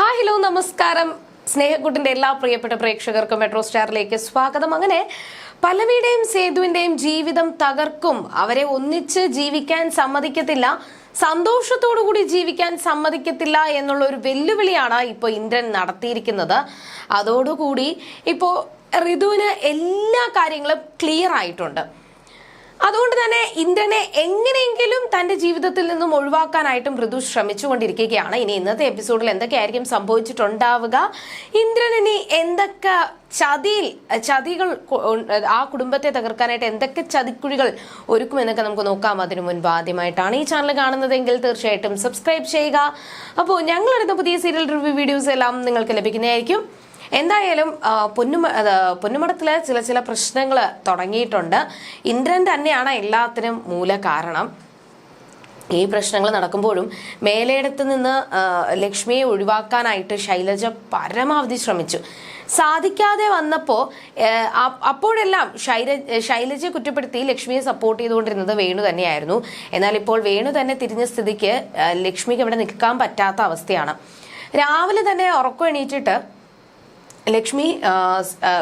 Hi hello നമസ്കാരം. സ്നേഹക്കുട്ടിന്റെ എല്ലാ പ്രിയപ്പെട്ട പ്രേക്ഷകർക്കും മെട്രോ സ്റ്റാറിലേക്ക് സ്വാഗതം. അങ്ങനെ പലവിയുടെയും സേതുവിന്റെയും ജീവിതം തകർക്കും. അവരെ ഒന്നിച്ച് ജീവിക്കാൻ സമ്മതിക്കത്തില്ല. സന്തോഷത്തോടു കൂടി ജീവിക്കാൻ സമ്മതിക്കത്തില്ല എന്നുള്ള ഒരു വെല്ലുവിളിയാണ് ഇപ്പോൾ ഇന്ദ്രൻ നടത്തിയിരിക്കുന്നത്. അതോടുകൂടി ഇപ്പോൾ ഋതുവിന് എല്ലാ കാര്യങ്ങളും ക്ലിയർ ആയിട്ടുണ്ട്. അതുകൊണ്ട് തന്നെ ഇന്ദ്രനെ എങ്ങനെയെങ്കിലും തന്റെ ജീവിതത്തിൽ നിന്നും ഒഴിവാക്കാനായിട്ടും ഋതു ശ്രമിച്ചുകൊണ്ടിരിക്കുകയാണ്. ഇനി ഇന്നത്തെ എപ്പിസോഡിൽ എന്തൊക്കെയായിരിക്കും സംഭവിച്ചിട്ടുണ്ടാവുക? ഇന്ദ്രൻ ഇനി എന്തൊക്കെ ചതിയിൽ ചതികൾ ആ കുടുംബത്തെ തകർക്കാനായിട്ട് എന്തൊക്കെ ചതിക്കുഴികൾ ഒരുക്കുമെന്നൊക്കെ നമുക്ക് നോക്കാം. അതിനു മുൻപ് ആദ്യമായിട്ടാണ് ഈ ചാനൽ കാണുന്നതെങ്കിൽ തീർച്ചയായിട്ടും സബ്സ്ക്രൈബ് ചെയ്യുക. അപ്പോൾ ഞങ്ങൾ എടുത്ത പുതിയ സീരിയൽ റിവ്യൂ വീഡിയോസ് എല്ലാം നിങ്ങൾക്ക് ലഭിക്കുന്നതായിരിക്കും. എന്തായാലും പൊന്നു പൊന്നുമ പൊന്നുമടത്തിലെ ചില ചില പ്രശ്നങ്ങൾ തുടങ്ങിയിട്ടുണ്ട്. ഇന്ദ്രൻ തന്നെയാണ് എല്ലാത്തിനും മൂല കാരണം. ഈ പ്രശ്നങ്ങൾ നടക്കുമ്പോഴും മേലേടത്ത് നിന്ന് ലക്ഷ്മിയെ ഒഴിവാക്കാനായിട്ട് ശൈലജ പരമാവധി ശ്രമിച്ചു. സാധിക്കാതെ വന്നപ്പോൾ അപ്പോഴെല്ലാം ശൈല ശൈലജയെ കുറ്റപ്പെടുത്തി ലക്ഷ്മിയെ സപ്പോർട്ട് ചെയ്തുകൊണ്ടിരുന്നത് വേണു തന്നെയായിരുന്നു. എന്നാൽ ഇപ്പോൾ വേണു തന്നെ തിരിഞ്ഞ സ്ഥിതിക്ക് ലക്ഷ്മിക്ക് ഇവിടെ നിൽക്കാൻ പറ്റാത്ത അവസ്ഥയാണ്. രാവിലെ തന്നെ ഉറക്കം എണീറ്റിട്ട് ലക്ഷ്മി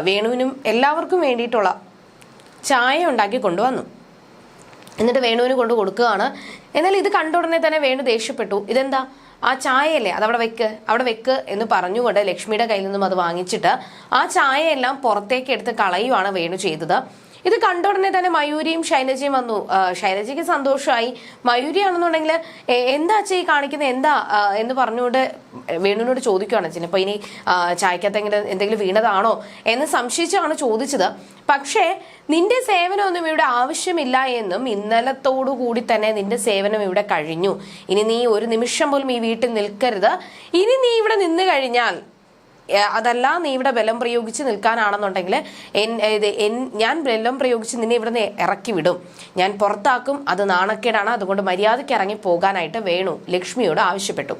വേണുവിനും എല്ലാവർക്കും വേണ്ടിയിട്ടുള്ള ചായ ഉണ്ടാക്കി കൊണ്ടുവന്നു. എന്നിട്ട് വേണുവിന് കൊണ്ട് കൊടുക്കുകയാണ്. എന്നാൽ ഇത് കണ്ട ഉടനെ തന്നെ വേണു ദേഷ്യപ്പെട്ടു. ഇതെന്താ? ആ ചായയല്ലേ? അതവിടെ വെക്ക് അവിടെ വെക്ക് എന്ന് പറഞ്ഞുകൊണ്ട് ലക്ഷ്മിയുടെ കയ്യിൽ നിന്നും അത് വാങ്ങിച്ചിട്ട് ആ ചായയെല്ലാം പുറത്തേക്ക് എടുത്ത് കളയുവാണ് വേണു ചെയ്തത്. ഇത് കണ്ട ഉടനെ തന്നെ മയൂരിയും ശൈലജയും വന്നു. ശൈലജയ്ക്ക് സന്തോഷമായി. മയൂരിയാണെന്നുണ്ടെങ്കിൽ "എ- എന്താ ഈ കാണിക്കുന്നത് എന്താ എന്ന് പറഞ്ഞുകൊണ്ട് വേണുവിനോട് ചോദിക്കുകയാണ് അച്ഛൻ. ഇപ്പൊ ഇനി ചായക്കകത്തെങ്കിലും എന്തെങ്കിലും വീണതാണോ എന്ന് സംശയിച്ചാണ് ചോദിച്ചത്. പക്ഷേ നിന്റെ സേവനമൊന്നും ഇവിടെ ആവശ്യമില്ല എന്നും ഇന്നലത്തോടു കൂടി തന്നെ നിന്റെ സേവനം ഇവിടെ കഴിഞ്ഞു. ഇനി നീ ഒരു നിമിഷം പോലും ഈ വീട്ടിൽ നിൽക്കരുത്. ഇനി നീ ഇവിടെ നിന്ന് കഴിഞ്ഞാൽ അതല്ല നീ ഇവിടെ ബലം പ്രയോഗിച്ച് നിൽക്കാനാണെന്നുണ്ടെങ്കിൽ ഇത് ഞാൻ ബലം പ്രയോഗിച്ച് നിന്നെ ഇവിടെ നിന്ന് ഇറക്കി വിടും. ഞാൻ പുറത്താക്കും അത് നാണക്കേടാണ്. അതുകൊണ്ട് മര്യാദയ്ക്ക് ഇറങ്ങി പോകാനായിട്ട് വേണു ലക്ഷ്മിയോട് ആവശ്യപ്പെട്ടു.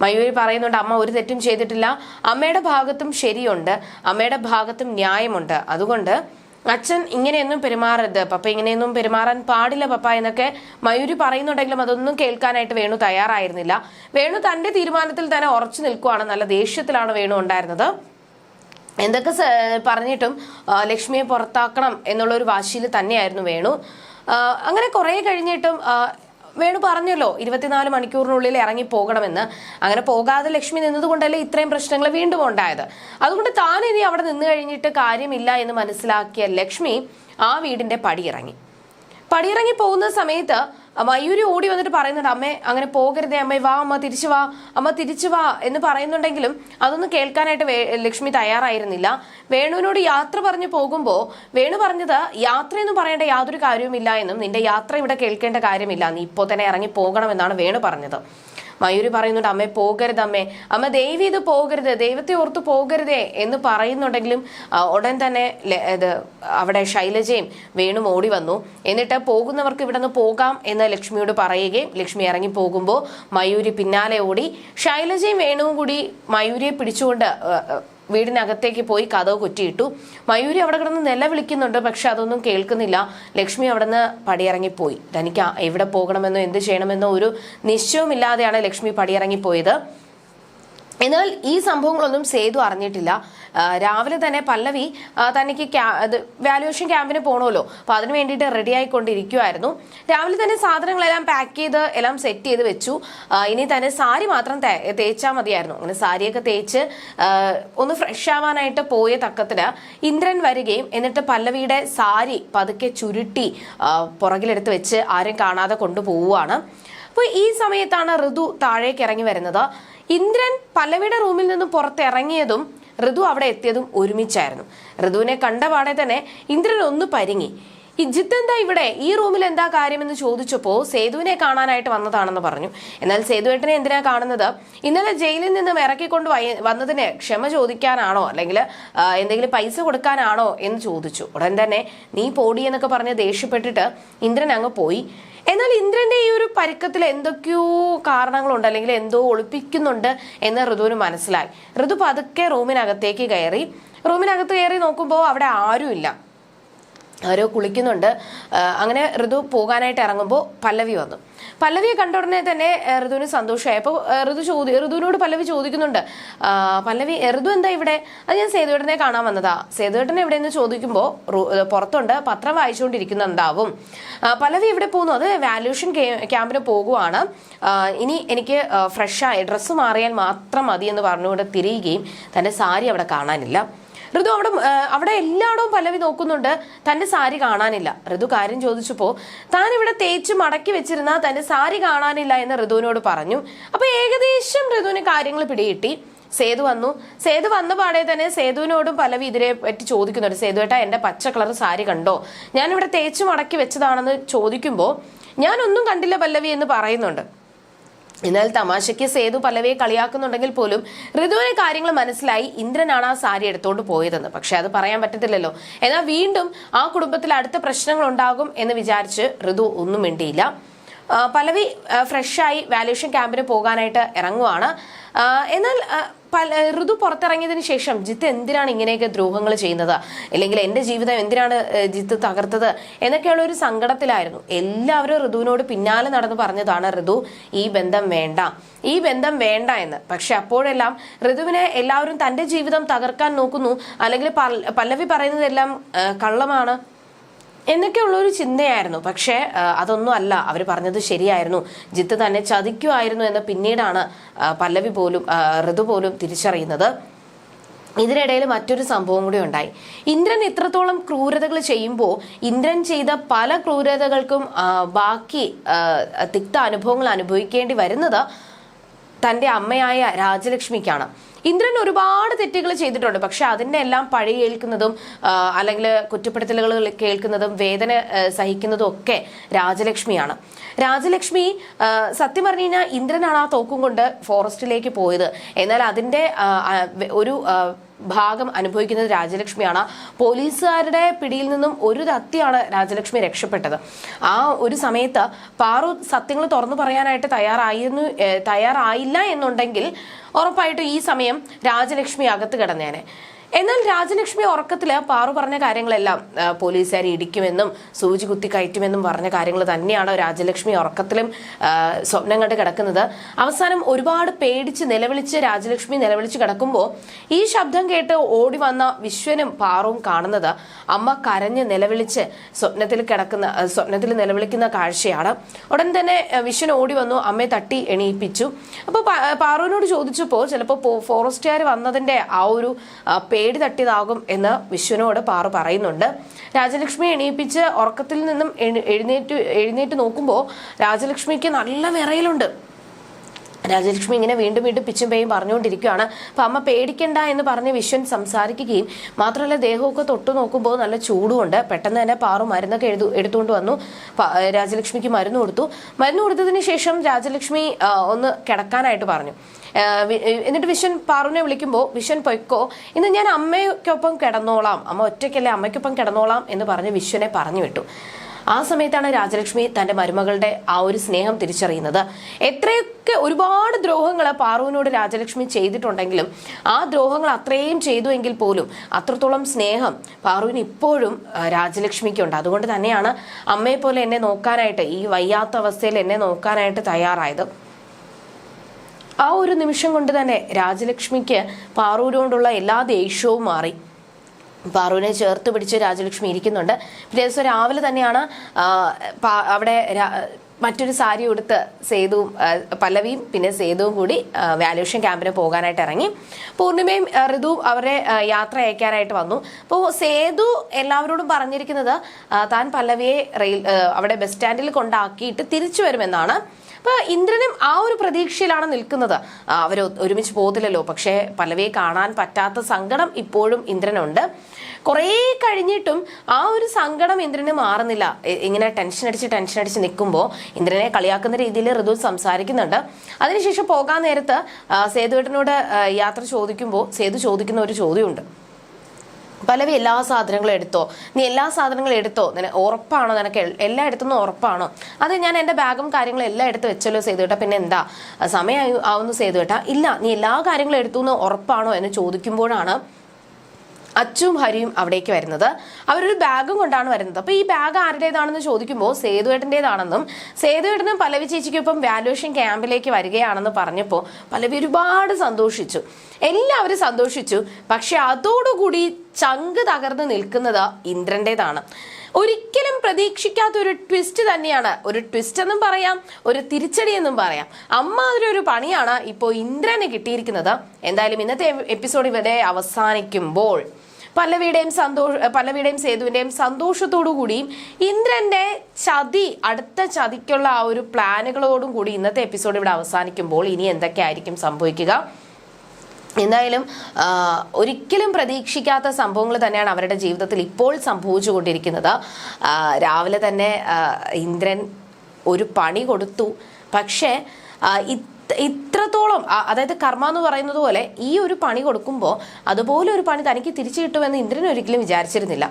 മയൂരി പറയുന്നുണ്ട് അമ്മ ഒരു തെറ്റും ചെയ്തിട്ടില്ല. അമ്മയുടെ ഭാഗത്തും ശരിയുണ്ട്. അമ്മയുടെ ഭാഗത്തും ന്യായമുണ്ട്. അതുകൊണ്ട് അച്ഛൻ ഇങ്ങനെയൊന്നും പെരുമാറരുത്. പപ്പ ഇങ്ങനെയൊന്നും പെരുമാറാൻ പാടില്ല പപ്പ എന്നൊക്കെ മയൂരി പറയുന്നുണ്ടെങ്കിലും അതൊന്നും കേൾക്കാനായിട്ട് വേണു തയ്യാറായിരുന്നില്ല. വേണു തന്റെ തീരുമാനത്തിൽ തന്നെ ഉറച്ചു നിൽക്കുവാണ്. നല്ല ദേഷ്യത്തിലാണ് വേണു ഉണ്ടായിരുന്നത്. എന്തൊക്കെ പറഞ്ഞിട്ടും ലക്ഷ്മിയെ പുറത്താക്കണം എന്നുള്ള ഒരു വാശിയിൽ തന്നെയായിരുന്നു വേണു. അങ്ങനെ കുറെ കഴിഞ്ഞിട്ടും വേണു പറഞ്ഞല്ലോ ഇരുപത്തിനാല് മണിക്കൂറിനുള്ളിൽ ഇറങ്ങി പോകണമെന്ന് അങ്ങനെ പോകാതെ ലക്ഷ്മി നിന്നതുകൊണ്ടല്ലേ ഇത്രയും പ്രശ്നങ്ങൾ വീണ്ടും ഉണ്ടായത്? അതുകൊണ്ട് താൻ ഇനി അവിടെ നിന്ന് കഴിഞ്ഞിട്ട് കാര്യമില്ല എന്ന് മനസ്സിലാക്കിയ ലക്ഷ്മി ആ വീടിന്റെ പടിയിറങ്ങി. പടിയിറങ്ങി പോകുന്ന സമയത്ത് മയൂരി ഓടി വന്നിട്ട് പറയുന്നുണ്ട് അമ്മേ അങ്ങനെ പോകരുതേ അമ്മേ വാ അമ്മ തിരിച്ചു വാ അമ്മ തിരിച്ചു വാ എന്ന് പറയുന്നുണ്ടെങ്കിലും അതൊന്നും കേൾക്കാനായിട്ട് ലക്ഷ്മി തയ്യാറായിരുന്നില്ല. വേണുവിനോട് യാത്ര പറഞ്ഞു പോകുമ്പോൾ വേണു പറഞ്ഞത് യാത്രയൊന്നും പറയേണ്ട യാതൊരു കാര്യവുമില്ല എന്നും നിന്റെ യാത്ര ഇവിടെ കേൾക്കേണ്ട കാര്യമില്ല നീ ഇപ്പോൾ തന്നെ ഇറങ്ങി പോകണമെന്നാണ് വേണു പറഞ്ഞത്. മയൂരി പറയുന്നുണ്ട് അമ്മേ പോകരുത് അമ്മേ. അമ്മ ദൈവം ഇത് പോകരുത്. ദൈവത്തെ ഓർത്ത് പോകരുതേ എന്ന് പറയുന്നുണ്ടെങ്കിലും ഉടൻ തന്നെ ഇത് അവിടെ ശൈലജയും വേണും ഓടി വന്നു. എന്നിട്ട് പോകുന്നവർക്ക് ഇവിടെ നിന്ന് പോകാം എന്ന് ലക്ഷ്മിയോട് പറയുകയും ലക്ഷ്മി ഇറങ്ങി പോകുമ്പോൾ മയൂരി പിന്നാലെ ഓടി. ശൈലജയും വേണുവും കൂടി മയൂരിയെ പിടിച്ചുകൊണ്ട് വീടിനകത്തേക്ക് പോയി കഥവ് കുറ്റിയിട്ടു. മയൂരി അവിടെ കിടന്ന് നിലവിളിക്കുന്നുണ്ട് പക്ഷെ അതൊന്നും കേൾക്കുന്നില്ല. ലക്ഷ്മി അവിടെ നിന്ന് പടിയിറങ്ങിപ്പോയി. തനിക്ക് എവിടെ പോകണമെന്നോ എന്ത് ചെയ്യണമെന്നോ ഒരു നിശ്ചയമില്ലാതെയാണ് ലക്ഷ്മി പടിയിറങ്ങിപ്പോയത്. എന്നാൽ ഈ സംഭവങ്ങളൊന്നും സേതു അറിഞ്ഞിട്ടില്ല. രാവിലെ തന്നെ പല്ലവി തനിക്ക് വാല്യുവേഷൻ ക്യാമ്പിന് പോകണമല്ലോ അപ്പൊ അതിന് വേണ്ടിയിട്ട് റെഡി ആയിക്കൊണ്ടിരിക്കുമായിരുന്നു രാവിലെ തന്നെ സാധനങ്ങളെല്ലാം പാക്ക് ചെയ്ത് എല്ലാം സെറ്റ് ചെയ്ത് വെച്ചു. ഇനി തന്നെ സാരി മാത്രം തേച്ചാൽ മതിയായിരുന്നു. അങ്ങനെ സാരിയൊക്കെ തേച്ച് ഒന്ന് ഫ്രഷ് ആവാനായിട്ട് പോയ തക്കത്തിന് ഇന്ദ്രൻ വരികയും എന്നിട്ട് പല്ലവിയുടെ സാരി പതുക്കെ ചുരുട്ടി പുറകിലെടുത്ത് വെച്ച് ആരും കാണാതെ കൊണ്ടുപോവുകയാണ് അപ്പോൾ ഈ സമയത്താണ് ഋതു താഴേക്ക് ഇറങ്ങി വരുന്നത്. ഇന്ദ്രൻ പല്ലവിയുടെ റൂമിൽ നിന്ന് പുറത്തിറങ്ങിയതും ഋതു അവിടെ എത്തിയതും ഒരുമിച്ചായിരുന്നു. ഋതുവിനെ കണ്ടപാടെ തന്നെ ഇന്ദ്രൻ ഒന്ന് പരിങ്ങി. ഈ ജിത്ത് എന്താ ഇവിടെ? ഈ റൂമിൽ എന്താ കാര്യമെന്ന് ചോദിച്ചപ്പോൾ സേതുവിനെ കാണാനായിട്ട് വന്നതാണെന്ന് പറഞ്ഞു. എന്നാൽ സേതുവേട്ടനെ എന്തിനാ കാണുന്നത്? ഇന്നലെ ജയിലിൽ നിന്നും ഇറക്കിക്കൊണ്ട് വന്നതിന് ക്ഷമ ചോദിക്കാനാണോ? അല്ലെങ്കിൽ എന്തെങ്കിലും പൈസ കൊടുക്കാനാണോ എന്ന് ചോദിച്ചു. ഉടൻ തന്നെ നീ പോടി എന്നൊക്കെ പറഞ്ഞ് ദേഷ്യപ്പെട്ടിട്ട് ഇന്ദ്രൻ അങ്ങ് പോയി. എന്നാൽ ഇന്ദ്രന്റെ ഈ ഒരു പരുക്കത്തിൽ എന്തൊക്കെയോ കാരണങ്ങളുണ്ട് അല്ലെങ്കിൽ എന്തോ ഒളിപ്പിക്കുന്നുണ്ട് എന്ന് ഋതുവിന് മനസ്സിലായി. ഋതു പതുക്കെ റൂമിനകത്തേക്ക് കയറി. റൂമിനകത്ത് കയറി നോക്കുമ്പോൾ അവിടെ ആരുമില്ല. ആരോ കുളിക്കുന്നുണ്ട്. അങ്ങനെ ഋതു പോകാനായിട്ട് ഇറങ്ങുമ്പോൾ പല്ലവി വന്നു. പല്ലവിയെ കണ്ട ഉടനെ തന്നെ ഋതുവിന് സന്തോഷമായി. അപ്പോൾ ഋതു ചോദി ഋതുവിനോട് പല്ലവി ചോദിക്കുന്നുണ്ട്. പല്ലവി "എ, ഋതു എന്താ ഇവിടെ? അത് ഞാൻ സേതുവേട്ടനെ കാണാൻ വന്നതാ. സേതുവേട്ടൻ എവിടെയെന്ന് ചോദിക്കുമ്പോൾ റു- ആ, പുറത്തുണ്ട്. പത്രം വായിച്ചുകൊണ്ടിരിക്കുന്നുണ്ടാവും എന്താവും? പല്ലവി ഇവിടെ പോകുന്നു അത് വാല്യൂഷൻ ക്യാമ്പിന് പോകുവാണ്. ഇനി എനിക്ക് ഫ്രഷായി ഡ്രസ്സ് മാറിയാൽ മാത്രം മതി എന്ന് പറഞ്ഞുകൊണ്ട് തിരിയുകയും തന്റെ സാരി അവിടെ കാണാനില്ല. ഋതു അവിടെ അവിടെ എല്ലായിടവും പല്ലവി നോക്കുന്നുണ്ട്. തന്റെ സാരി കാണാനില്ല. ഋതു കാര്യം ചോദിച്ചപ്പോ താൻ ഇവിടെ തേച്ച് മടക്കി വെച്ചിരുന്ന തന്റെ സാരി കാണാനില്ല എന്ന് ഋതുവിനോട് പറഞ്ഞു. അപ്പൊ ഏകദേശം ഋതുവിന് കാര്യങ്ങൾ പിടികിട്ടി. സേതു വന്നു. സേതു വന്ന പാടെ തന്നെ സേതുവിനോടും പല ഇതിനെ പറ്റി ചോദിക്കുന്നുണ്ട്. സേതുവേട്ടാ എന്റെ പച്ച കളർ സാരി കണ്ടോ? ഞാൻ ഇവിടെ തേച്ച് മടക്കി വെച്ചതാണെന്ന് ചോദിക്കുമ്പോൾ ഞാനൊന്നും കണ്ടില്ല പല്ലവി എന്ന് പറയുന്നുണ്ട്. എന്നാൽ തമാശയ്ക്ക് സേതു പല്ലവിയെ കളിയാക്കുന്നുണ്ടെങ്കിൽ പോലും ഋതുവിന് കാര്യങ്ങൾ മനസ്സിലായി ഇന്ദ്രനാണ് ആ സാരി എടുത്തോണ്ട് പോയതെന്ന്. പക്ഷെ അത് പറയാൻ പറ്റത്തില്ലല്ലോ. എന്നാൽ വീണ്ടും ആ കുടുംബത്തിൽ അടുത്ത പ്രശ്നങ്ങൾ ഉണ്ടാകും എന്ന് വിചാരിച്ച് ഋതു ഒന്നും മിണ്ടിയില്ല. ആ, ഫ്രഷായി വാല്യൂഷൻ ക്യാമ്പിന് പോകാനായിട്ട് ഇറങ്ങുവാണ്. എന്നാൽ പല ഋതു പുറത്തിറങ്ങിയതിന് ശേഷം ജിത്ത് എന്തിനാണ് ഇങ്ങനെയൊക്കെ ദ്രോഹങ്ങൾ ചെയ്യുന്നത്? അല്ലെങ്കിൽ എന്റെ ജീവിതം എന്തിനാണ് ജിത്ത് തകർത്തത്? എന്നൊക്കെയുള്ള ഒരു സങ്കടത്തിലായിരുന്നു. എല്ലാവരും ഋതുവിനോട് പിന്നാലെ നടന്ന് പറഞ്ഞതാണ് ഋതു ഈ ബന്ധം വേണ്ട. ഈ ബന്ധം വേണ്ട എന്ന്. പക്ഷെ അപ്പോഴെല്ലാം ഋതുവിനെ എല്ലാവരും തന്റെ ജീവിതം തകർക്കാൻ നോക്കുന്നു. അല്ലെങ്കിൽ പല്ലവി പറയുന്നതെല്ലാം കള്ളമാണ്. എന്നൊക്കെയുള്ള ഒരു ചിന്തയായിരുന്നു. പക്ഷേ അതൊന്നും അല്ല അവർ പറഞ്ഞത് ശരിയായിരുന്നു. ജിത്ത് തന്നെ ചതിക്കുമായിരുന്നു എന്ന് പിന്നീടാണ് പല്ലവി പോലും ഋതു പോലും തിരിച്ചറിയുന്നത്. ഇതിനിടയിൽ മറ്റൊരു സംഭവം കൂടി ഉണ്ടായി. ഇന്ദ്രൻ ഇത്രത്തോളം ക്രൂരതകൾ ചെയ്യുമ്പോൾ ഇന്ദ്രൻ ചെയ്ത പല ക്രൂരതകൾക്കും ബാക്കി തിക്ത അനുഭവങ്ങൾ അനുഭവിക്കേണ്ടി വരുന്നത് തന്റെ അമ്മയായ രാജലക്ഷ്മിക്കാണ്. ഇന്ദ്രൻ ഒരുപാട് തെറ്റുകൾ ചെയ്തിട്ടുണ്ട്. പക്ഷെ അതിന്റെ എല്ലാം പഴി കേൾക്കുന്നതും അല്ലെങ്കിൽ കുറ്റപ്പെടുത്തലുകൾ കേൾക്കുന്നതും വേദന സഹിക്കുന്നതും ഒക്കെ രാജലക്ഷ്മിയാണ്. രാജലക്ഷ്മി സത്യം പറഞ്ഞു കഴിഞ്ഞാൽ ഇന്ദ്രനാണ് ആ തോക്കും കൊണ്ട് ഫോറസ്റ്റിലേക്ക് പോയത്. എന്നാൽ ആ, ഒരു ഭാഗം അനുഭവിക്കുന്നത് രാജലക്ഷ്മിയാണ്. പോലീസുകാരുടെ പിടിയിൽ നിന്നും ഒരു തത്തിയാണ് രാജലക്ഷ്മി രക്ഷപ്പെട്ടത്. ആ ഒരു സമയത്ത് പാറു സത്യങ്ങൾ തുറന്നു പറയാനായിട്ട് തയ്യാറായിരുന്നു തയ്യാറായില്ല എന്നുണ്ടെങ്കിൽ ഉറപ്പായിട്ടും ഈ സമയം രാജലക്ഷ്മി അകത്ത് കിടന്നേനെ. എന്നാൽ രാജലക്ഷ്മി ഉറക്കത്തിൽ പാറു പറഞ്ഞ കാര്യങ്ങളെല്ലാം പോലീസുകാരെ ഇടിക്കുമെന്നും സൂചി കുത്തി കയറ്റുമെന്നും പറഞ്ഞ കാര്യങ്ങൾ തന്നെയാണ് രാജലക്ഷ്മി ഉറക്കത്തിലും സ്വപ്നം കണ്ട് കിടക്കുന്നത്. അവസാനം ഒരുപാട് പേടിച്ച് നിലവിളിച്ച് രാജലക്ഷ്മി നിലവിളിച്ച് കിടക്കുമ്പോൾ ഈ ശബ്ദം കേട്ട് ഓടി വന്ന വിശ്വനും പാറുവും കാണുന്നത് അമ്മ കരഞ്ഞ് നിലവിളിച്ച് സ്വപ്നത്തിൽ കിടക്കുന്ന സ്വപ്നത്തിൽ നിലവിളിക്കുന്ന കാഴ്ചയാണ്. ഉടൻ തന്നെ വിശ്വൻ ഓടി വന്നു അമ്മയെ തട്ടി എണീപ്പിച്ചു. അപ്പോൾ പാറുവിനോട് ചോദിച്ചപ്പോൾ ചിലപ്പോൾ ഫോറസ്റ്റുകാർ വന്നതിന്റെ ആ ഒരു പേടി തട്ടിയതാകും എന്ന് വിശ്വനോട് പാറു പറയുന്നുണ്ട്. രാജലക്ഷ്മി എണീപ്പിച്ച് ഉറക്കത്തിൽ നിന്നും എഴുന്നേറ്റ് എഴുന്നേറ്റ് നോക്കുമ്പോൾ രാജലക്ഷ്മിക്ക് നല്ല വിറയലുണ്ട്. രാജലക്ഷ്മി ഇങ്ങനെ വീണ്ടും വീണ്ടും പിച്ചും പേയും പറഞ്ഞുകൊണ്ടിരിക്കുകയാണ്. അപ്പൊ അമ്മ പേടിക്കണ്ട എന്ന് പറഞ്ഞ് വിശ്വൻ സംസാരിക്കുകയും മാത്രമല്ല ദേഹമൊക്കെ തൊട്ടു നോക്കുമ്പോൾ നല്ല ചൂടുമുണ്ട്. പെട്ടെന്ന് തന്നെ പാറു മരുന്നൊക്കെ എഴുതു എടുത്തുകൊണ്ട് വന്നു. രാജലക്ഷ്മിക്ക് മരുന്ന് കൊടുത്തു. മരുന്ന് കൊടുത്തതിന് ശേഷം രാജലക്ഷ്മി ഒന്ന് കിടക്കാനായിട്ട് പറഞ്ഞു. എന്നിട്ട് വിശ്വൻ പാറുവിനെ വിളിക്കുമ്പോൾ വിശ്വൻ പൊയ്ക്കോ. ഇന്ന് ഞാൻ അമ്മയ്ക്കൊപ്പം കിടന്നോളാം. അമ്മ ഒറ്റയ്ക്കല്ലേ അമ്മയ്ക്കൊപ്പം കിടന്നോളാം എന്ന് പറഞ്ഞ് വിശ്വനെ പറഞ്ഞു വിട്ടു. ആ സമയത്താണ് രാജലക്ഷ്മി തന്റെ മരുമകളുടെ ആ ഒരു സ്നേഹം തിരിച്ചറിയുന്നത്. എത്രയൊക്കെ ഒരുപാട് ദ്രോഹങ്ങൾ പാറുവിനോട് രാജലക്ഷ്മി ചെയ്തിട്ടുണ്ടെങ്കിലും ആ ദ്രോഹങ്ങൾ അത്രയും ചെയ്തു എങ്കിൽ പോലും അത്രത്തോളം സ്നേഹം പാറുവിന് ഇപ്പോഴും രാജലക്ഷ്മിക്കുണ്ട്. അതുകൊണ്ട് തന്നെയാണ് അമ്മയെ പോലെ എന്നെ നോക്കാനായിട്ട് ഈ വയ്യാത്ത അവസ്ഥയിൽ എന്നെ നോക്കാനായിട്ട് തയ്യാറായത്. ആ ഒരു നിമിഷം കൊണ്ട് തന്നെ രാജലക്ഷ്മിക്ക് പാറൂരോണ്ടുള്ള എല്ലാ ദേഷ്യവും മാറി. പാറുവിനെ ചേർത്ത് പിടിച്ച് രാജലക്ഷ്മി ഇരിക്കുന്നുണ്ട്. പിറ്റേ ദിവസം രാവിലെ തന്നെയാണ് അവിടെ മറ്റൊരു സാരി ഉടുത്ത് സേതുവും പല്ലവിയും പിന്നെ സേതുവും കൂടി വാല്യൂഷൻ ക്യാമ്പിന് പോകാനായിട്ട് ഇറങ്ങി. പൂർണിമയും ഋതുവും അവരെ യാത്ര അയക്കാനായിട്ട് വന്നു. അപ്പോൾ സേതു എല്ലാവരോടും പറഞ്ഞിരിക്കുന്നത് താൻ പല്ലവിയെ റെയിൽ അവിടെ ബസ് സ്റ്റാൻഡിൽ കൊണ്ടാക്കിയിട്ട് തിരിച്ചു വരുമെന്നാണ്. അപ്പൊ ഇന്ദ്രനും ആ ഒരു പ്രതീക്ഷയിലാണ് നിൽക്കുന്നത്. അവർ ഒരുമിച്ച് പോകത്തില്ലല്ലോ. പക്ഷേ പലവേ കാണാൻ പറ്റാത്ത സങ്കടം ഇപ്പോഴും ഇന്ദ്രനുണ്ട്. കുറേ കഴിഞ്ഞിട്ടും ആ ഒരു സങ്കടം ഇന്ദ്രന് മാറുന്നില്ല. ഇങ്ങനെ ടെൻഷൻ അടിച്ച് ടെൻഷൻ അടിച്ച് നിൽക്കുമ്പോൾ ഇന്ദ്രനെ കളിയാക്കുന്ന രീതിയിൽ ഋതു സംസാരിക്കുന്നുണ്ട്. അതിനുശേഷം പോകാൻ നേരത്ത് സേതുവേട്ടനോട് യാത്ര ചോദിക്കുമ്പോൾ സേതു ചോദിക്കുന്ന ഒരു ചോദ്യമുണ്ട്. പലവി എല്ലാ സാധനങ്ങളും എടുത്തോ? നീ എല്ലാ സാധനങ്ങളും എടുത്തോ? നിന ഉറപ്പാണോ നിനക്ക്? എല്ലാ എടുത്തെന്ന് ഉറപ്പാണോ? അത് ഞാൻ എന്റെ ബാഗും കാര്യങ്ങളും എല്ലാം എടുത്ത് വെച്ചല്ലോ ചെയ്തു കേട്ടാ. പിന്നെ എന്താ? സമയം ആവുന്നു ചെയ്തു കേട്ടാ. ഇല്ല നീ എല്ലാ കാര്യങ്ങളും എടുത്തു എന്ന് ഉറപ്പാണോ എന്ന് ചോദിക്കുമ്പോഴാണ് അച്ചും ഹരിയും അവിടേക്ക് വരുന്നത്. അവരൊരു ബാഗും കൊണ്ടാണ് വരുന്നത്. അപ്പൊ ഈ ബാഗ് ആരുടേതാണെന്ന് ചോദിക്കുമ്പോൾ സേതുവേട്ടന്റെതാണെന്നും സേതുവേട്ടനും പലവി ചേച്ചിക്കൊപ്പം വാലുവേഷൻ ക്യാമ്പിലേക്ക് വരികയാണെന്ന് പറഞ്ഞപ്പോൾ പലവി ഒരുപാട് സന്തോഷിച്ചു. എല്ലാവരും സന്തോഷിച്ചു. പക്ഷെ അതോടുകൂടി ചങ്ക് തകർന്ന് നിൽക്കുന്നത് ഇന്ദ്രന്റെതാണ് ഒരിക്കലും പ്രതീക്ഷിക്കാത്ത ഒരു ട്വിസ്റ്റ് തന്നെയാണ്. ഒരു ട്വിസ്റ്റ് എന്നും പറയാം ഒരു തിരിച്ചടി എന്നും പറയാം. അമ്മാതിരി ഒരു പണിയാണ് ഇപ്പോൾ ഇന്ദ്രന് കിട്ടിയിരിക്കുന്നത്. എന്തായാലും ഇന്നത്തെ എപ്പിസോഡ് ഇവിടെ അവസാനിക്കുമ്പോൾ പല്ലവിയുടെയും സന്തോഷ പല്ലവിയുടെയും സേതുവിന്റെയും സന്തോഷത്തോടു കൂടിയും ഇന്ദ്രന്റെ ചതി അടുത്ത ചതിക്കുള്ള ആ ഒരു പ്ലാനുകളോടും കൂടി ഇന്നത്തെ എപ്പിസോഡ് ഇവിടെ അവസാനിക്കുമ്പോൾ ഇനി എന്തൊക്കെയായിരിക്കും സംഭവിക്കുക? എന്തായാലും ഒരിക്കലും പ്രതീക്ഷിക്കാത്ത സംഭവങ്ങൾ തന്നെയാണ് അവരുടെ ജീവിതത്തിൽ ഇപ്പോൾ സംഭവിച്ചുകൊണ്ടിരിക്കുന്നത്. രാവിലെ തന്നെ ഇന്ദ്രൻ ഒരു പണി കൊടുത്തു. പക്ഷേ ഇത്രത്തോളം അതായത് കർമ്മ എന്ന് പറയുന്നത് പോലെ ഈ ഒരു പണി കൊടുക്കുമ്പോൾ അതുപോലെ ഒരു പണി തനിക്ക് തിരിച്ചു കിട്ടുമെന്ന് ഇന്ദ്രൻ ഒരിക്കലും വിചാരിച്ചിരുന്നില്ല.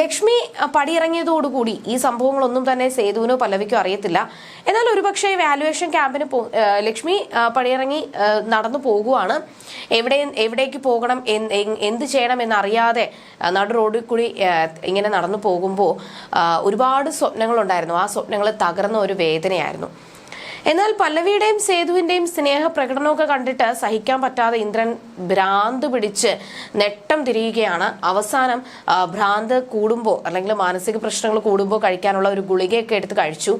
ലക്ഷ്മി പടിയിറങ്ങിയതോടുകൂടി ഈ സംഭവങ്ങളൊന്നും തന്നെ സേതുവിനോ പല്ലവിക്കോ അറിയത്തില്ല. എന്നാൽ ഒരുപക്ഷെ വാലുവേഷൻ ക്യാമ്പിന് പോ ലക്ഷ്മി പടിയിറങ്ങി നടന്നു പോകുവാണ്. എവിടെ എവിടേക്ക് പോകണം എന്ത് ചെയ്യണം എന്നറിയാതെ നടു റോഡിൽ കൂടി ഇങ്ങനെ നടന്നു പോകുമ്പോൾ ഒരുപാട് സ്വപ്നങ്ങളുണ്ടായിരുന്നു. ആ സ്വപ്നങ്ങൾ തകർന്ന ഒരു വേദനയായിരുന്നു. എന്നാൽ പല്ലവിയുടെയും സേതുവിന്റെയും സ്നേഹ പ്രകടനമൊക്കെ കണ്ടിട്ട് സഹിക്കാൻ പറ്റാതെ ഇന്ദ്രൻ ഭ്രാന്ത് പിടിച്ച് നെട്ടം തിരിയുകയാണ്. അവസാനം ഭ്രാന്ത് കൂടുമ്പോൾ അല്ലെങ്കിൽ മാനസിക പ്രശ്നങ്ങൾ കൂടുമ്പോൾ കഴിക്കാനുള്ള ഒരു ഗുളികയൊക്കെ എടുത്ത് കഴിച്ചു.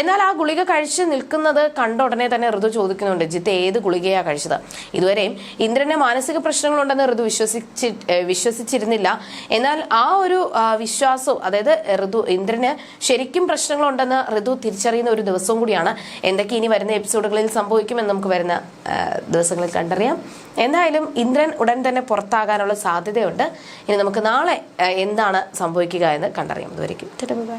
എന്നാൽ ആ ഗുളിക കഴിച്ച് നിൽക്കുന്നത് കണ്ട ഉടനെ തന്നെ ഋതു ചോദിക്കുന്നുണ്ട് ജിത്ത് ഏത് ഗുളികയാണ് കഴിച്ചത്? ഇതുവരെയും ഇന്ദ്രന് മാനസിക പ്രശ്നങ്ങളുണ്ടെന്ന് ഋതു വിശ്വസിച്ച് വിശ്വസിച്ചിരുന്നില്ല. എന്നാൽ ആ ഒരു വിശ്വാസവും അതായത് ഋതു ഇന്ദ്രന് ശരിക്കും പ്രശ്നങ്ങളുണ്ടെന്ന് ഋതു തിരിച്ചറിയുന്ന ഒരു ദിവസവും കൂടിയാണ്. എന്തൊക്കെ ഇനി വരുന്ന എപ്പിസോഡുകളിൽ സംഭവിക്കുമെന്ന് നമുക്ക് വരുന്ന ദിവസങ്ങളിൽ കണ്ടറിയാം. എന്തായാലും ഇന്ദ്രൻ ഉടൻ തന്നെ പുറത്താകാനുള്ള സാധ്യതയുണ്ട്. ഇനി നമുക്ക് നാളെ എന്താണ് സംഭവിക്കുക എന്ന് കണ്ടറിയാം. ഇതുവരെയ്ക്കും ബൈ.